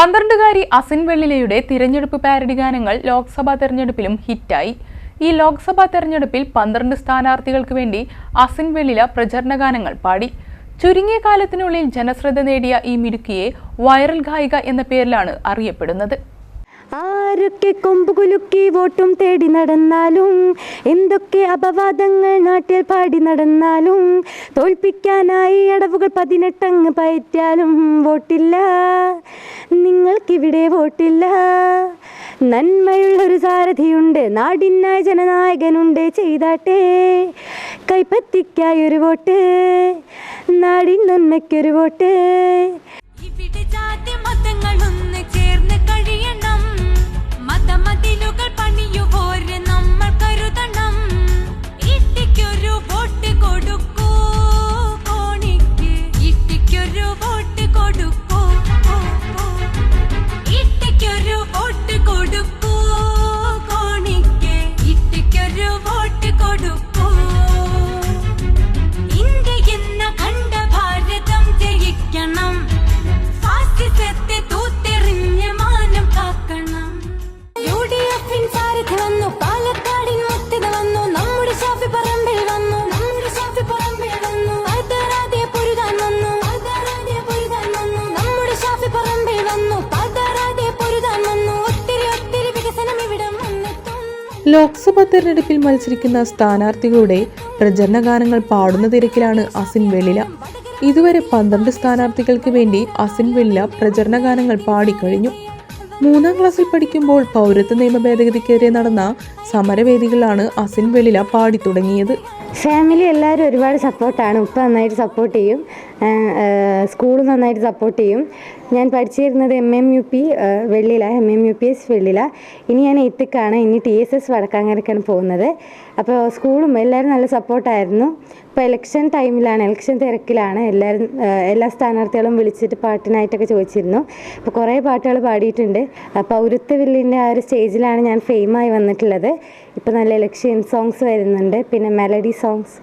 പന്ത്രണ്ടുകാരി അസിൻ വെള്ളിലയുടെ തിരഞ്ഞെടുപ്പ് പാരഡി ഗാനങ്ങൾ ലോക്സഭാ തെരഞ്ഞെടുപ്പിലും ഹിറ്റായി. ഈ ലോക്സഭാ തെരഞ്ഞെടുപ്പിൽ പന്ത്രണ്ട് സ്ഥാനാർത്ഥികൾക്ക് വേണ്ടി അസിൻ വെള്ളില പ്രചരണ ഗാനങ്ങൾ പാടി. ചുരുങ്ങിയ കാലത്തിനുള്ളിൽ ജനശ്രദ്ധ നേടിയ ഈ മിടുക്കിയെ വൈറൽ ഗായിക എന്ന പേരിലാണ് അറിയപ്പെടുന്നത്. ആരൊക്കെ കൊമ്പുകുലുക്കി വോട്ടും തേടി നടന്നാലും? എന്തൊക്കെ അപവാദങ്ങൾ നാട്ടിൽ പാടി നടന്നാലും? തോൽപ്പിക്കാനായി അടവുകൾ പതിനെട്ടങ്ങ് പയറ്റാലും വോട്ടില്ല. നിങ്ങൾക്കിവിടെ വോട്ടില്ല. നന്മയുള്ളൊരു സാരഥിയുണ്ട് നാടിനായി ജനനായകനുണ്ട് ചെയ്താട്ടെ. കൈപ്പത്തിക്കായൊരു വോട്ട് നാടിൻ നന്മയ്ക്കൊരു വോട്ട്. ഇവിടെ ജാതി മതങ്ങൾ ലോക്സഭാ തെരഞ്ഞെടുപ്പിൽ മത്സരിക്കുന്ന സ്ഥാനാർത്ഥികളുടെ പ്രചരണ ഗാനങ്ങൾ പാടുന്ന തിരക്കിലാണ് അസിൻ വെള്ളില. ഇതുവരെ പന്ത്രണ്ട് സ്ഥാനാർത്ഥികൾക്ക് വേണ്ടി അസിൻ വെള്ളില പ്രചരണ ഗാനങ്ങൾ പാടിക്കഴിഞ്ഞു. മൂന്നാം ക്ലാസ്സിൽ പഠിക്കുമ്പോൾ പൗരത്വ നിയമ ഭേദഗതിക്കെതിരെ നടന്ന സമരവേദികളാണ് അസിൻ വെളില പാടി തുടങ്ങിയത്. ഫാമിലി എല്ലാവരും ഒരുപാട് സപ്പോർട്ടാണ് ഉപ്പ നന്നായിട്ട് സപ്പോർട്ട് ചെയ്യും. സ്കൂൾ നന്നായിട്ട് സപ്പോർട്ട് ചെയ്യും. ഞാൻ പഠിച്ചിരുന്നത് M M U P Vellila M M U P S Vellila ഇനി ഞാൻ എത്തിക്കാണ് ഇനി ടി എസ് എസ് വടക്കാങ്ങരക്കാണ് പോകുന്നത്. അപ്പോൾ സ്കൂളും എല്ലാവരും നല്ല സപ്പോർട്ടായിരുന്നു ഇപ്പോൾ ഇലക്ഷൻ ടൈമിലാണ് ഇലക്ഷൻ തിരക്കിലാണ്. എല്ലാവരും എല്ലാ സ്ഥാനാർത്ഥികളും വിളിച്ചിട്ട് പാട്ടിനായിട്ടൊക്കെ ചോദിച്ചിരുന്നു. അപ്പോൾ കുറേ പാട്ടുകൾ പാടിയിട്ടുണ്ട്. അപ്പോൾ ഉരുത്ത വില്ലിന്റെ ആ ഒരു സ്റ്റേജിലാണ് ഞാൻ ഫെയിമായി വന്നിട്ടുള്ളത്. ഇപ്പോൾ നല്ല ഇലക്ഷൻ സോങ്സ് വരുന്നുണ്ട്. പിന്നെ melody songs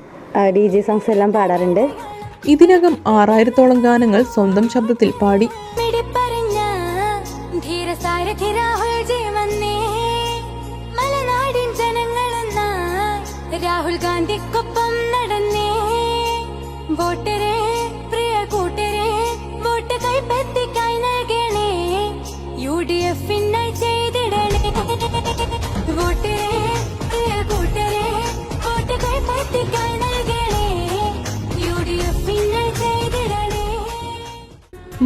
D J songs എല്ലാം പാടാറുണ്ട്. ഇതിനകം ആറായിരത്തോളം ഗാനങ്ങൾ സ്വന്തം ശബ്ദത്തിൽ പാടി. രാഹുൽ ഗാന്ധിക്കൊപ്പം നടന്നേ. പ്രിയ കൂട്ടരെ വോട്ട് കൈപ്പത്തിക്കായി നൽകണേ. U D എഫിനായി ചെയ്തിടണേ. വോട്ടരെ പ്രിയ കൂട്ടരെ വോട്ട് കൈപ്പത്തിക്കായി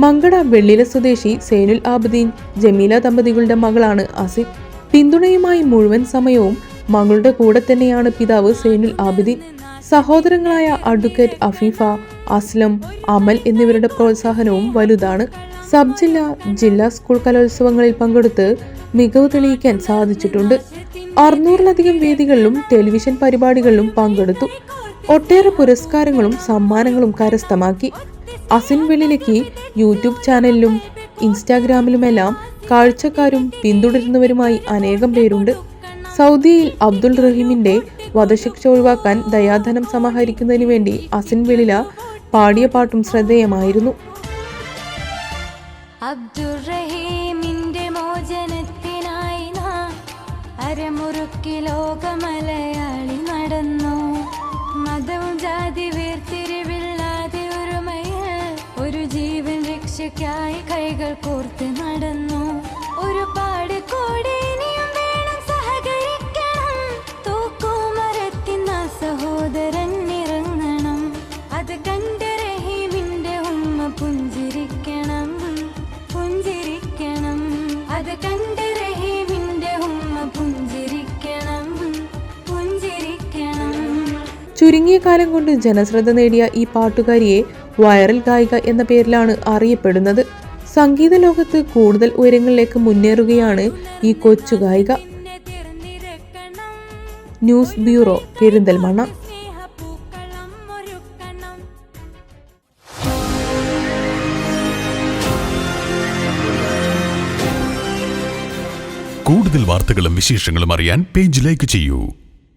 മങ്കട വെള്ളില സ്വദേശി സേനുൽ ആബദീൻ ജമീല ദമ്പതികളുടെ മകളാണ് ആസിഫ്. പിന്തുണയുമായി മുഴുവൻ സമയവും മകളുടെ കൂടെ തന്നെയാണ് പിതാവ് സേനുൽ ആബിദീൻ. സഹോദരങ്ങളായ അഡ്വക്കേറ്റ് അഫീഫ അസ്ലം അമൽ എന്നിവരുടെ പ്രോത്സാഹനവും വലുതാണ്. സബ് ജില്ലാ ജില്ലാ സ്കൂൾ കലോത്സവങ്ങളിൽ പങ്കെടുത്ത് മികവ് തെളിയിക്കാൻ സാധിച്ചിട്ടുണ്ട്. അറുന്നൂറിലധികം വേദികളിലും ടെലിവിഷൻ പരിപാടികളിലും പങ്കെടുത്തു. ഒട്ടേറെ പുരസ്കാരങ്ങളും സമ്മാനങ്ങളും കരസ്ഥമാക്കി. അസിൻ വെള്ളിലേക്ക് യൂട്യൂബ് ചാനലിലും ഇൻസ്റ്റാഗ്രാമിലുമെല്ലാം കാഴ്ചക്കാരും പിന്തുടരുന്നവരുമായി അനേകം പേരുണ്ട്. സൗദിയിൽ അബ്ദുൾ റഹീമിന്റെ വധശിക്ഷ ഒഴിവാക്കാൻ ദയാധനം സമാഹരിക്കുന്നതിന് വേണ്ടി അസിൻ വെളില പാടിയ പാട്ടും ശ്രദ്ധേയമായിരുന്നു. അബ്ദുറഹീമിന്റെ മോചനത്തിനായി നാം അരമുറുക്കി ലോകമലയാളി രക്ഷയ്ക്കായി കൈകൾ കോർത്ത് നടന്നു. ഒരുപാട് കൂടി ഇനിയും ചുരുങ്ങിയ കാലം കൊണ്ട് ജനശ്രദ്ധ നേടിയ ഈ പാട്ടുകാരിയെ വൈറൽ ഗായിക എന്ന പേരിലാണ് അറിയപ്പെടുന്നത്. സംഗീത ലോകത്ത് കൂടുതൽ ഉയരങ്ങളിലേക്ക് മുന്നേറുകയാണ് ഈ കൊച്ചു ഗായിക ന്യൂസ് ബ്യൂറോ പെരിന്തൽമണ്ണ. കൂടുതൽ വാർത്തകളും വിശേഷങ്ങളും അറിയാൻ പേജ് ലൈക്ക് ചെയ്യൂ.